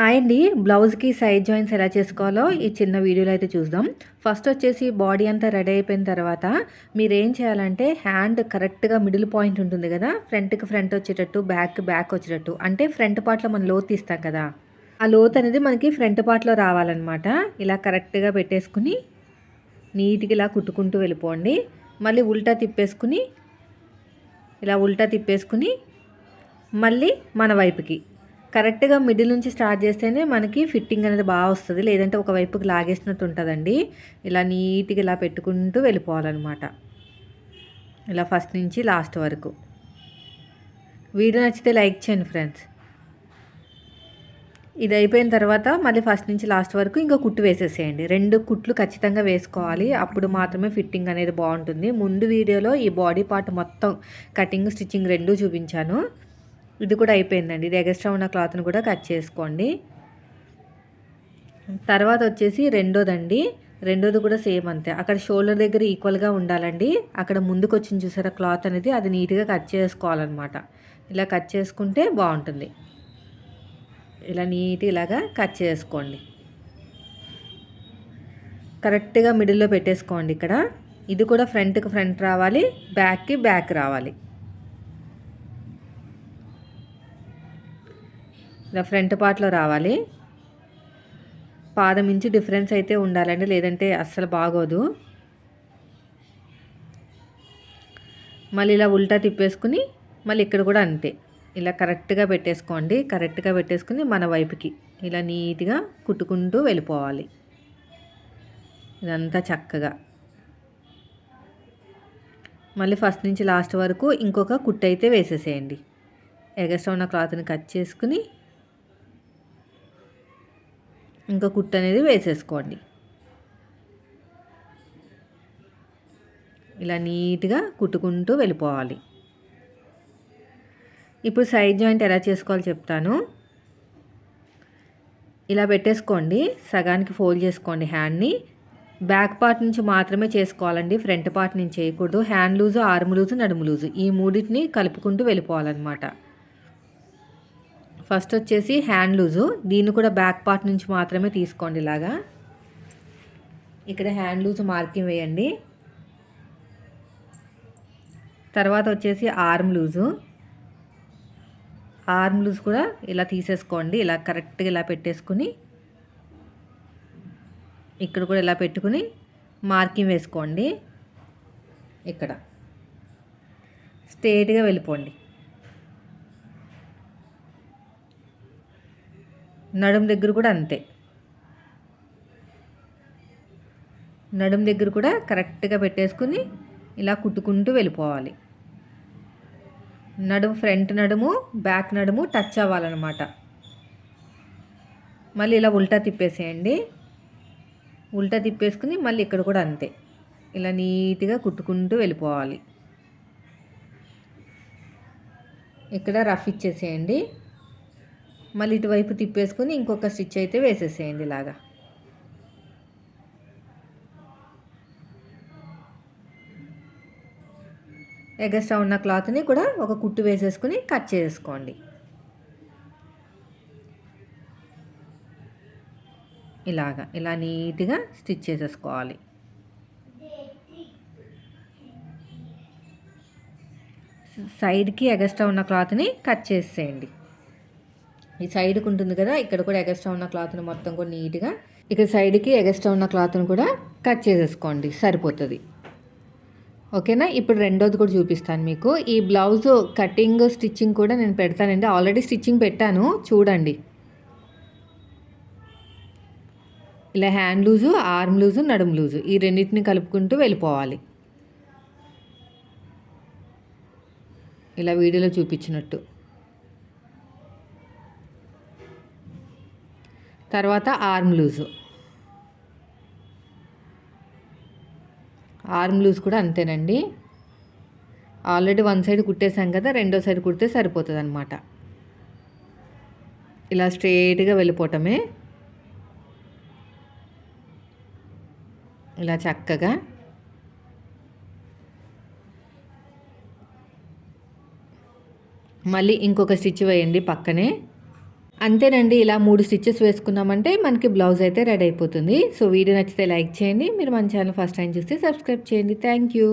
Hi అండి బ్లౌజ్కి side joints ఎలా చేసుకోవాలో ఈ చిన్న వీడియోలో అయితే చూద్దాం. ఫస్ట్ వచ్చేసి బాడీ అంతా రెడీ అయిపోయిన తర్వాత మీరు ఏం చేయాలంటే హ్యాండ్ కరెక్ట్గా మిడిల్ పాయింట్ ఉంటుంది కదా ఫ్రంట్కి ఫ్రంట్ వచ్చేటట్టు బ్యాక్ బ్యాక్ వచ్చేటట్టు. అంటే ఫ్రంట్ పార్ట్లో మనం లోతు తీస్తాం కదా ఆ లోతు అనేది మనకి ఫ్రంట్ పార్ట్లో రావాలన్నమాట. ఇలా కరెక్ట్గా పెట్టేసుకుని నీట్గా ఇలా కుట్టుకుంటూ వెళ్ళిపోండి. మళ్ళీ ఉల్టా తిప్పేసుకుని ఇలా ఉల్టా తిప్పేసుకుని మళ్ళీ మన వైపుకి. కరెక్ట్గా మిడిల్ నుంచి స్టార్ట్ చేస్తేనే మనకి ఫిట్టింగ్ అనేది బాగా వస్తుంది. లేదంటే ఒక వైపుకి లాగేసినట్టు ఉంటుందండి. ఇలా నీట్గా ఇలా పెట్టుకుంటూ వెళ్ళిపోవాలన్నమాట. ఇలా ఫస్ట్ నుంచి లాస్ట్ వరకు. వీడియో నచ్చితే లైక్ చేయండి ఫ్రెండ్స్. ఇది అయిపోయిన తర్వాత మళ్ళీ ఫస్ట్ నుంచి లాస్ట్ వరకు ఇంకా కుట్టు వేసేసేయండి. రెండు కుట్లు ఖచ్చితంగా వేసుకోవాలి. అప్పుడు మాత్రమే ఫిట్టింగ్ అనేది బాగుంటుంది. ముందు వీడియోలో ఈ బాడీ పార్ట్ మొత్తం కటింగ్ స్టిచ్చింగ్ రెండూ చూపించాను. ఇది కూడా అయిపోయిందండి. ఇది ఎగస్ట్రా ఉన్న క్లాత్ని కూడా కట్ చేసుకోండి. తర్వాత వచ్చేసి రెండోదండి. రెండోది కూడా సేమ్ అంతే. అక్కడ షోల్డర్ దగ్గర ఈక్వల్గా ఉండాలండి. అక్కడ ముందుకు వచ్చింది చూసారా క్లాత్ అనేది అది నీట్గా కట్ చేసుకోవాలన్నమాట. ఇలా కట్ చేసుకుంటే బాగుంటుంది. ఇలా నీట్ ఇలాగా కట్ చేసుకోండి. కరెక్ట్గా మిడిల్లో పెట్టేసుకోండి ఇక్కడ. ఇది కూడా ఫ్రంట్కి ఫ్రంట్ రావాలి బ్యాక్కి బ్యాక్ రావాలి. ఇలా ఫ్రంట్ పార్ట్లో రావాలి. పాదం ఇంచు డిఫరెన్స్ అయితే ఉండాలండి లేదంటే అస్సలు బాగోదు. మళ్ళీ ఇలా ఉల్టా తిప్పేసుకుని మళ్ళీ ఇక్కడ కూడా అంతే. ఇలా కరెక్ట్గా పెట్టేసుకోండి కరెక్ట్గా పెట్టేసుకుని మన వైపుకి ఇలా నీట్గా కుట్టుకుంటూ వెళ్ళిపోవాలి. ఇదంతా చక్కగా. మళ్ళీ ఫస్ట్ నుంచి లాస్ట్ వరకు ఇంకొక కుట్టు అయితే వేసేసేయండి. ఎగస్ట్రా ఉన్న క్లాత్ని కట్ చేసుకుని ఇంకా కుట్టు అనేది వేసేసుకోండి. ఇలా నీట్గా కుట్టుకుంటూ వెళ్ళిపోవాలి. ఇప్పుడు సైడ్ జాయింట్ ఎలా చేసుకోవాలో చెప్తాను. ఇలా పెట్టేసుకోండి. సగానికి ఫోల్డ్ చేసుకోండి హ్యాండ్ని బ్యాక్ పార్ట్ నుంచి మాత్రమే చేసుకోవాలండి. ఫ్రంట్ పార్ట్ నుంచి చేయకూడదు. హ్యాండ్ లూజు ఆర్మ్ లూజు నడుము లూజు ఈ మూడింటిని కలుపుకుంటూ వెళ్ళిపోవాలన్నమాట. ఫస్ట్ వచ్చేసి హ్యాండ్ లూజు. దీన్ని కూడా బ్యాక్ పార్ట్ నుంచి మాత్రమే తీసుకోండి ఇలాగా. ఇక్కడ హ్యాండ్ లూజ్ మార్కింగ్ వేయండి. తర్వాత వచ్చేసి ఆర్మ్ లూజు. ఆర్మ్ లూజ్ కూడా ఇలా తీసేసుకోండి. ఇలా కరెక్ట్గా ఇలా పెట్టేసుకుని ఇక్కడ కూడా ఇలా పెట్టుకుని మార్కింగ్ వేసుకోండి. ఇక్కడ. స్ట్రేట్గా వెళ్ళిపోండి. నడుం దగ్గర కూడా అంతే. నడుం దగ్గర కూడా కరెక్ట్గా పెట్టేసుకుని ఇలా కుట్టుకుంటూ వెళ్ళిపోవాలి. నడుము ఫ్రంట్ నడుము బ్యాక్ నడుము టచ్ అవ్వాలన్నమాట. మళ్ళీ ఇలా ఉల్టా తిప్పేసేయండి. ఉల్టా తిప్పేసుకుని మళ్ళీ ఇక్కడ కూడా అంతే. ఇలా నీట్గా కుట్టుకుంటూ వెళ్ళిపోవాలి. ఇక్కడ రఫ్ ఇచ్చేసేయండి. మళ్ళీ ఇటువైపు తిప్పేసుకుని ఇంకొక స్టిచ్ అయితే వేసేసేయండి ఇలాగా. ఎగస్ట్రా ఉన్న క్లాత్ని కూడా ఒక కుట్టు వేసేసుకుని కట్ చేసుకోండి. ఇలాగా ఇలా నీట్గా స్టిచ్ చేసేసుకోవాలి. సైడ్కి ఎగస్ట్రా ఉన్న క్లాత్ని కట్ చేసేయండి. ఈ సైడ్కి ఉంటుంది కదా ఇక్కడ కూడా ఎగస్ట్రా ఉన్న క్లాత్ని మొత్తం కూడా నీట్గా ఇక్కడ సైడ్కి ఎగస్ట్రా ఉన్న క్లాత్ని కూడా కట్ చేసేసుకోండి సరిపోతుంది. ఓకేనా? ఇప్పుడు రెండోది కూడా చూపిస్తాను మీకు. ఈ బ్లౌజ్ కటింగ్ స్టిచ్చింగ్ కూడా నేను పెడతానండి. ఆల్రెడీ స్టిచ్చింగ్ పెట్టాను చూడండి. ఇలా హ్యాండ్ లూజు ఆర్మ్ లూజు నడుము లూజు ఈ రెండింటిని కలుపుకుంటూ వెళ్ళిపోవాలి. ఇలా వీడియోలో చూపించినట్టు. తర్వాత ఆర్మ్ లూజు ఆర్మ్ లూజ్ కూడా అంతేనండి. ఆల్రెడీ వన్ సైడ్ కుట్టేశాం కదా రెండో సైడ్ కుడితే సరిపోతుంది అనమాట ఇలా స్ట్రేట్గా వెళ్ళిపోవటమే. ఇలా చక్కగా. మళ్ళీ ఇంకొక స్టిచ్ వేయండి పక్కనే. అంతేనండి ఇలా మూడు స్టిచ్చెస్ వేసుకున్నామంటే మనకి బ్లౌజ్ అయితే రెడీ అయిపోతుంది. సో వీడియో నచ్చితే లైక్ చేయండి. మీరు మన ఛానల్ ఫస్ట్ టైం చూస్తే సబ్స్క్రైబ్ చేయండి. Thank you.